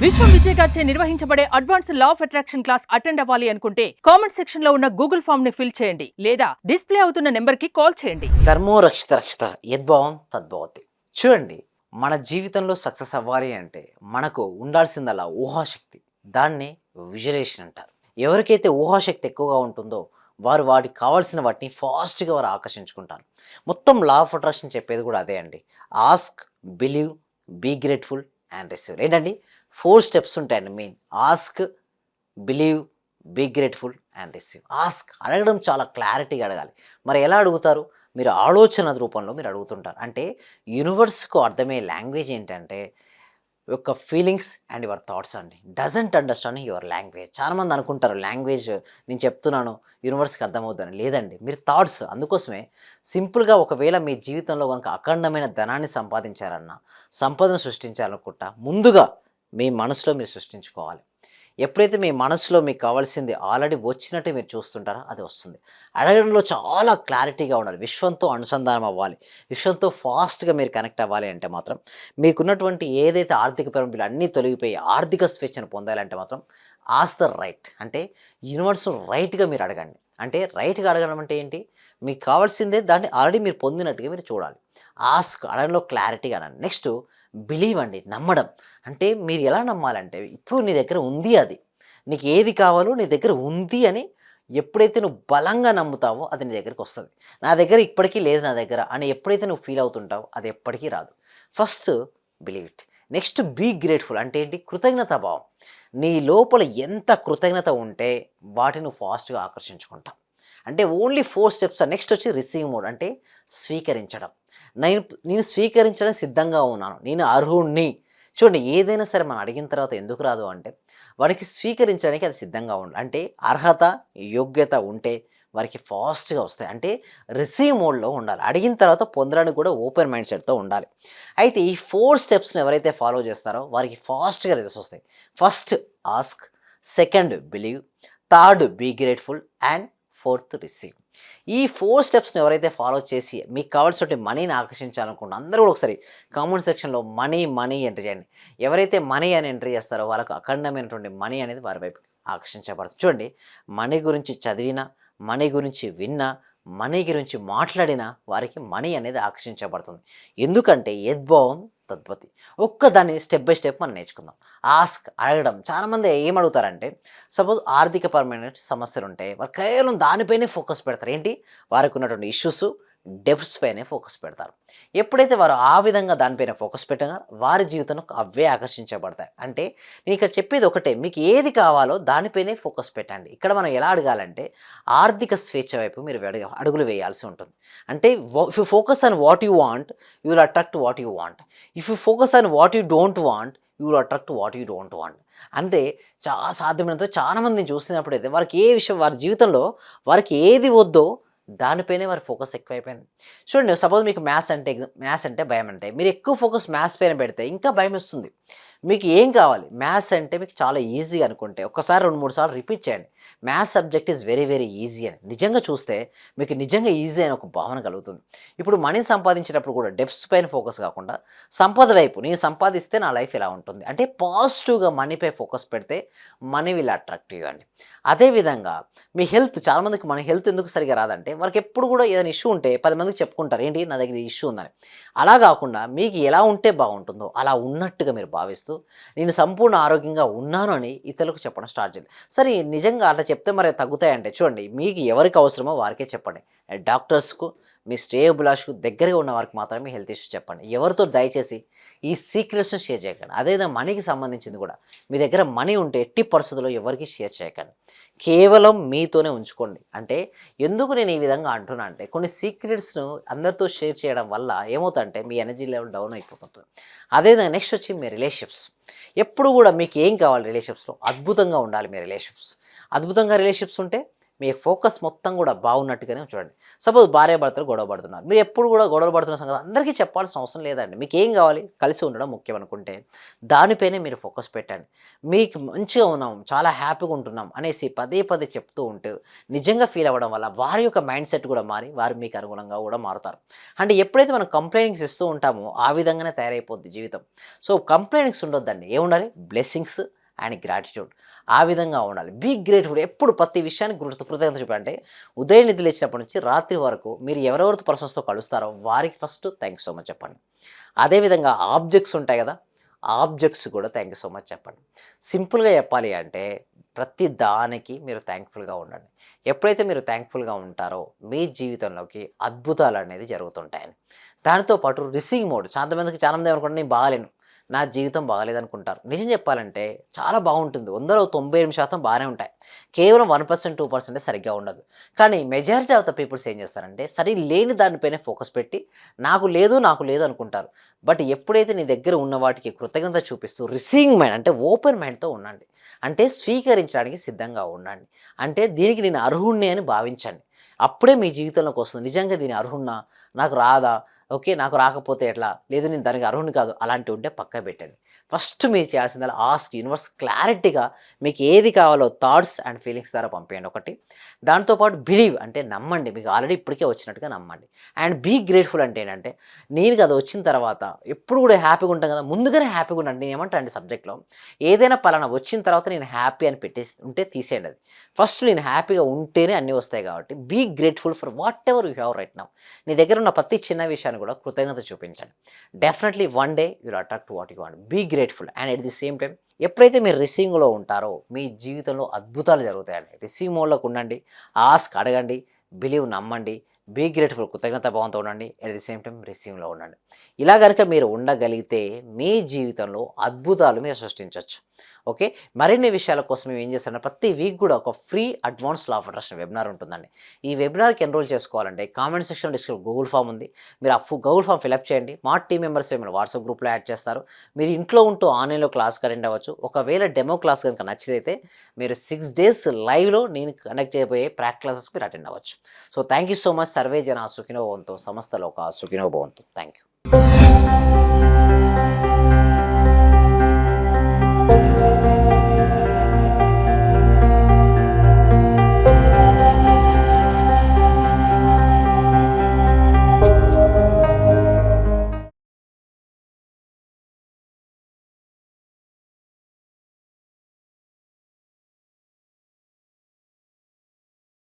విశ్వం విజయ్ గారిచే నిర్వహించబడే advance law of attraction class attend అవ్వాలి అనుకుంటే కామెంట్ సెక్షన్లో ఉన్న గూగుల్ ఫామ్ని ఫిల్ చేయండి లేదా డిస్ప్లే అవుతున్న నెంబర్కి కాల్ చేయండి. ధర్మో రక్షిత రక్షిత యద్భావం తద్భవతి. చూడండి మన జీవితంలో సక్సెస్ అవ్వాలి అంటే మనకు ఉండాల్సిందల్లా ఊహాశక్తి దాన్ని విజులేషన్ అంటారు. ఎవరికైతే ఊహాశక్తి ఎక్కువగా ఉంటుందో వారు వాటికి కావాల్సిన వాటిని ఫాస్ట్గా వారు ఆకర్షించుకుంటారు. మొత్తం లా ఆఫ్ అట్రాక్షన్ చెప్పేది కూడా అదే అండి. Ask believe be grateful and receive. ఏంటండి? ఫోర్ స్టెప్స్ ఉంటాయండి main. Ask believe be grateful and receive. Ask అడగడం చాలా క్లారిటీగా అడగాలి. మరి ఎలా అడుగుతారు? మీరు ఆలోచన రూపంలో మీరు అడుగుతుంటారు. అంటే యూనివర్స్కు అర్థమయ్యే లాంగ్వేజ్ ఏంటంటే యొక్క ఫీలింగ్స్ అండ్ యువర్ థాట్స్ అండి. Doesn't understand your language. చాలామంది అనుకుంటారు లాంగ్వేజ్ నేను చెప్తున్నాను యూనివర్స్కి అర్థమవుతుందని. లేదండి. మీరు థాట్స్ అందుకోసమే సింపుల్గా ఒకవేళ మీ జీవితంలో కనుక అఖండమైన ధనాన్ని సంపాదించారన్నా సంపదను సృష్టించాలనుకుంటా ముందుగా మీ మనసులో మీరు సృష్టించుకోవాలి. ఎప్పుడైతే మీ మనసులో మీకు కావాల్సింది ఆల్రెడీ వచ్చినట్టు మీరు చూస్తుంటారో అది వస్తుంది. అడగడంలో చాలా క్లారిటీగా ఉండాలి. విశ్వంతో అనుసంధానం అవ్వాలి. విశ్వంతో ఫాస్ట్గా మీరు కనెక్ట్ అవ్వాలి అంటే మాత్రం మీకున్నటువంటి ఏదైతే ఆర్థిక పరిమితులు అన్నీ తొలగిపోయి ఆర్థిక స్వేచ్ఛను పొందాలంటే మాత్రం ఆస్ ద రైట్. అంటే యూనివర్స్ రైట్గా మీరు అడగండి. అంటే రైట్గా అడగడం అంటే ఏంటి? మీకు కావాల్సిందే దాన్ని ఆల్రెడీ మీరు పొందినట్టుగా మీరు చూడాలి. ఆస్క్ అడగడంలో క్లారిటీగా అనండి. నెక్స్ట్ బిలీవ్ అండి నమ్మడం. అంటే మీరు ఎలా నమ్మాలంటే ఇప్పుడు నీ దగ్గర ఉంది అది. నీకు ఏది కావాలో నీ దగ్గర ఉంది అని ఎప్పుడైతే నువ్వు బలంగా నమ్ముతావో అది నీ దగ్గరికి వస్తుంది. నా దగ్గర ఇప్పటికీ లేదు నా దగ్గర అని ఎప్పుడైతే నువ్వు ఫీల్ అవుతుంటావో అది ఎప్పటికీ రాదు. First believe it. Next be grateful అంటే ఏంటి? కృతజ్ఞత భావం. నీ లోపల ఎంత కృతజ్ఞత ఉంటే వాటిని ఫాస్ట్గా ఆకర్షించుకుంటాం అంటే ఓన్లీ ఫోర్ స్టెప్స్ నెక్స్ట్ వచ్చి రిసీవ్ మోడ్ అంటే స్వీకరించడం. నేను నేను స్వీకరించడానికి సిద్ధంగా ఉన్నాను. నేను అర్హుణ్ణి. చూడండి ఏదైనా సరే మనం అడిగిన తర్వాత ఎందుకు రాదు అంటే వారికి స్వీకరించడానికి అది సిద్ధంగా ఉండాలి. అంటే అర్హత యోగ్యత ఉంటే వారికి ఫాస్ట్గా వస్తాయి. అంటే రిసీవ్ మోడ్లో ఉండాలి. అడిగిన తర్వాత పొందడానికి కూడా ఓపెన్ మైండ్ సెట్తో ఉండాలి. అయితే ఈ ఫోర్ స్టెప్స్ని ఎవరైతే ఫాలో చేస్తారో వారికి ఫాస్ట్గా రిజల్ట్స్ వస్తాయి. First ask. Second believe. Third be grateful. And fourth receive. ఈ ఫోర్ స్టెప్స్ని ఎవరైతే ఫాలో చేసి మీకు కావాల్సిన మనీని ఆకర్షించాలనుకుంటున్న అందరూ కూడా ఒకసారి కామెంట్ సెక్షన్లో మనీ మనీ ఎంటర్ చేయండి. ఎవరైతే మనీ అని ఎంటర్ చేస్తారో వాళ్ళకు అఖండమైనటువంటి మనీ అనేది వారి వైపు ఆకర్షించబడుతుంది. చూడండి మనీ గురించి చదివినా మనీ గురించి విన్నా మనీ గురించి మాట్లాడినా వారికి మనీ అనేది ఆకర్షించబడుతుంది. ఎందుకంటే యద్భావం తద్వతి. ఒక్కదాన్ని స్టెప్ బై స్టెప్ మనం నేర్చుకుందాం. ఆస్క్ అడగడం. చాలామంది ఏం అడుగుతారంటే సపోజ్ ఆర్థిక పరమైన సమస్యలు ఉంటాయి వారు కేవలం దానిపైనే ఫోకస్ పెడతారు. ఏంటి? వారికి ఉన్నటువంటి ఇష్యూస్ డెప్స్ పైనే ఫోకస్ పెడతారు. ఎప్పుడైతే వారు ఆ విధంగా దానిపైన ఫోకస్ పెట్టగా వారి జీవితంలో అవే ఆకర్షించబడతాయి. అంటే నేను ఇక్కడ చెప్పేది ఒకటే మీకు ఏది కావాలో దానిపైనే ఫోకస్ పెట్టండి. ఇక్కడ మనం ఎలా అడగాలంటే ఆర్థిక స్వేచ్ఛ వైపు మీరు అడుగులు వేయాల్సి ఉంటుంది. అంటే if you focus on what you want you will attract what you want if you focus on what you don't want you will attract what you don't want అంటే చాలా సాధ్యమైనంత చాలా మందిని చూసినప్పుడైతే వారికి ఏ విషయం వారి జీవితంలో వారికి ఏది వద్దో దానిపైనే వారి ఫోకస్ ఎక్కువైపోయింది. చూడండి సపోజ్ మీకు మ్యాథ్స్ అంటే ఎగ్జామ్ మ్యాథ్స్ అంటే భయం అంటే మీరు ఎక్కువ ఫోకస్ మ్యాథ్స్ పైన పెడితే ఇంకా భయం వస్తుంది మీకు ఏం కావాలి? మ్యాథ్స్ అంటే మీకు చాలా ఈజీ అనుకుంటే ఒక్కసారి రెండు మూడు సార్లు రిపీట్ చేయండి. Maths subject is very very easy అని. నిజంగా చూస్తే మీకు నిజంగా ఈజీ అని ఒక భావన కలుగుతుంది. ఇప్పుడు మనీ సంపాదించేటప్పుడు కూడా డెప్స్ పైన ఫోకస్ కాకుండా సంపద వైపు నేను సంపాదిస్తే నా లైఫ్ ఎలా ఉంటుంది? అంటే పాజిటివ్గా మనీపై ఫోకస్ పెడితే మనీ విల్ అట్రాక్టివ్ అండి. అదేవిధంగా మీ హెల్త్ చాలామందికి మన హెల్త్ ఎందుకు సరిగా రాదంటే వారికి ఎప్పుడు కూడా ఏదైనా ఇష్యూ ఉంటే పది మందికి చెప్పుకుంటారు ఏంటి నా దగ్గర ఇష్యూ ఉందని? అలా కాకుండా మీకు ఎలా ఉంటే బాగుంటుందో అలా ఉన్నట్టుగా మీరు భావిస్తారు భావిస్తూ నేను సంపూర్ణ ఆరోగ్యంగా ఉన్నాను అని ఇతరులకు చెప్పడం స్టార్ట్ చేయాలి సరే నిజంగా అట్లా చెప్తే మరి తగ్గుతాయంటే చూడండి మీకు ఎవరికి అవసరమో వారికే చెప్పండి. డాక్టర్స్కు మీ స్టేబులాష్కు దగ్గరగా ఉన్న వారికి మాత్రమే హెల్త్ ఇష్యూస్ చెప్పండి. ఎవరితో దయచేసి ఈ సీక్రెట్స్ని షేర్ చేయకండి. అదేవిధంగా మనీకి సంబంధించింది కూడా. మీ దగ్గర మనీ ఉంటే ఎట్టి పరిస్థితుల్లో ఎవరికి షేర్ చేయకండి. కేవలం మీతోనే ఉంచుకోండి. అంటే ఎందుకు నేను ఈ విధంగా అంటున్నా అంటే కొన్ని సీక్రెట్స్ను అందరితో షేర్ చేయడం వల్ల ఏమవుతుందంటే మీ ఎనర్జీ లెవెల్ డౌన్ అయిపోతుంటుంది. అదేవిధంగా నెక్స్ట్ వచ్చి మీ రిలేషన్షిప్స్ ఎప్పుడు కూడా మీకు ఏం కావాలి రిలేషన్షిప్స్లో అద్భుతంగా ఉండాలి మీ రిలేషన్షిప్స్ అద్భుతంగా రిలేషన్షిప్స్ ఉంటే మీ ఫోకస్ మొత్తం కూడా బాగున్నట్టుగానే చూడండి. సపోజ్ భార్య భర్తలు గొడవ పడుతున్నారు. మీరు ఎప్పుడు కూడా గొడవ పడుతున్న సంగతి అందరికీ చెప్పాల్సిన అవసరం లేదండి. మీకు ఏం కావాలి? కలిసి ఉండడం ముఖ్యం అనుకుంటే దానిపైనే మీరు ఫోకస్ పెట్టండి. మీకు మంచిగా ఉన్నాం చాలా హ్యాపీగా ఉంటున్నాం అనేసి పదే పదే చెప్తూ ఉంటూ నిజంగా ఫీల్ అవ్వడం వల్ల వారి యొక్క మైండ్ సెట్ కూడా మారి వారు మీకు అనుగుణంగా కూడా మారుతారు. అంటే ఎప్పుడైతే మనం కంప్లైంట్స్ ఇస్తూ ఉంటామో ఆ విధంగానే తయారైపోద్ది జీవితం. సో కంప్లైంట్స్ ఉండొద్దండి. ఏముండాలి? బ్లెస్సింగ్స్ అండ్ గ్రాటిట్యూడ్ ఆ విధంగా ఉండాలి. బీ గ్రేట్ఫుల్ ఎప్పుడు ప్రతి విషయానికి కృత కృతజ్ఞత చూపంటే ఉదయం నిధి లేచినప్పటి నుంచి రాత్రి వరకు మీరు ఎవరెవరితో పర్సన్స్తో కలుస్తారో వారికి ఫస్ట్ థ్యాంక్ సో మచ్ చెప్పండి. అదేవిధంగా ఆబ్జెక్ట్స్ ఉంటాయి కదా ఆబ్జెక్ట్స్ కూడా థ్యాంక్ యూ సో మచ్ చెప్పండి. సింపుల్గా చెప్పాలి అంటే ప్రతి దానికి మీరు థ్యాంక్ఫుల్గా ఉండండి. ఎప్పుడైతే మీరు థ్యాంక్ఫుల్గా ఉంటారో మీ జీవితంలోకి అద్భుతాలు అనేది జరుగుతుంటాయని. దానితో పాటు రిసీవ్ మోడ్ చాలా మందికి చాలా అనుకుంటే నేను బాగాలేను. నా జీవితం బాగలేదనుకుంటారు. నిజం చెప్పాలంటే చాలా బాగుంటుంది. వందలో తొంభై ఎనిమిది శాతం బాగానే ఉంటాయి. కేవలం వన్ పర్సెంట్ టూ పర్సెంటే సరిగ్గా ఉండదు. కానీ మెజారిటీ ఆఫ్ ద పీపుల్స్ ఏం చేస్తారంటే సరి లేని దానిపైనే ఫోకస్ పెట్టి నాకు లేదు నాకు లేదు అనుకుంటారు. బట్ ఎప్పుడైతే నీ దగ్గర ఉన్న వాటికి కృతజ్ఞత చూపిస్తూ రిసీవింగ్ మైండ్ అంటే ఓపెన్ మైండ్తో ఉండండి. అంటే స్వీకరించడానికి సిద్ధంగా ఉండండి. అంటే దీనికి నేను అర్హుణ్ణి అని భావించండి. అప్పుడే మీ జీవితంలోకి వస్తుంది. నిజంగా దీని అర్హున్నా నాకు రాదా? ఓకే నాకు రాకపోతే ఎట్లా? లేదు నేను దానికి అర్హుని కాదు. అలాంటివి ఉంటే పక్క పెట్టండి. ఫస్ట్ మీరు చేయాల్సిందల్లా ఆస్క్ యూనివర్స్ క్లారిటీగా మీకు ఏది కావాలో థాట్స్ అండ్ ఫీలింగ్స్ ద్వారా పంపేయండి ఒకటి. దాంతోపాటు బిలీవ్ అంటే నమ్మండి. మీకు ఆల్రెడీ ఇప్పటికే వచ్చినట్టుగా నమ్మండి. అండ్ బీ గ్రేట్ఫుల్ అంటే ఏంటంటే నేను అది వచ్చిన తర్వాత ఎప్పుడు కూడా హ్యాపీగా ఉంటాం కదా ముందుగానే హ్యాపీగా ఉండండి. నేను ఏమంటా అండి సబ్జెక్ట్లో? ఏదైనా పలానా వచ్చిన తర్వాత నేను హ్యాపీ అని పెట్టేసి ఉంటే తీసేయండి అది. ఫస్ట్ నేను హ్యాపీగా ఉంటేనే అన్నీ వస్తాయి కాబట్టి be grateful for whatever you have right now. నీ దగ్గర ఉన్న ప్రతి చిన్న విషయాన్ని కూడా కృతజ్ఞత చూపించండి. Definitely one day you'll attract what you want be grateful and at the same time ఎప్పుడైతే మీరు రిసీవింగ్లో ఉంటారో మీ జీవితంలో అద్భుతాలు జరుగుతాయండి. రిసీవ్ మోడ్లోకి ఉండండి ఆస్క్ అడగండి బిలీవ్ నమ్మండి బీ గ్రేట్ఫుల్ కృతజ్ఞత భావంతో ఉండండి అట్ ది సేమ్ టైం రిసీవింగ్లో ఉండండి. ఇలా కనుక మీరు ఉండగలిగితే మీ జీవితంలో అద్భుతాలు మీరు సృష్టించవచ్చు ఓకే? మరిన్ని విషయాల కోసం మేము ఏం చేస్తాం ప్రతి వీక్ కూడా ఒక free advance law of attraction webinar ఉంటుందండి. ఈ వెబినార్కి ఎన్రోల్ చేసుకోవాలంటే కామెంట్ సెక్షన్ డిస్క్రిప్ గూగుల్ ఫామ్ ఉంది. మీరు ఆ గూగుల్ ఫామ్ ఫిలప్ చేయండి. మా టీం మెంబర్స్ మిమ్మల్ని వాట్సాప్ గ్రూప్లో యాడ్ చేస్తారు. మీరు ఇంట్లో ఉంటూ ఆన్లైన్లో క్లాస్ అటెండ్ అవ్వచ్చు. ఒకవేళ డెమో క్లాస్ కనుక నచ్చితే మీరు సిక్స్ డేస్ లైవ్లో నేను కనెక్ట్ చేయబోయే ప్రాక్ క్లాసెస్ మీరు అటెండ్ అవ్వచ్చు. So thank you so much. Survey జన సుఖినోభవంతో సంస్థలో ఒక సుఖినోభవంతో థ్యాంక్ యూ.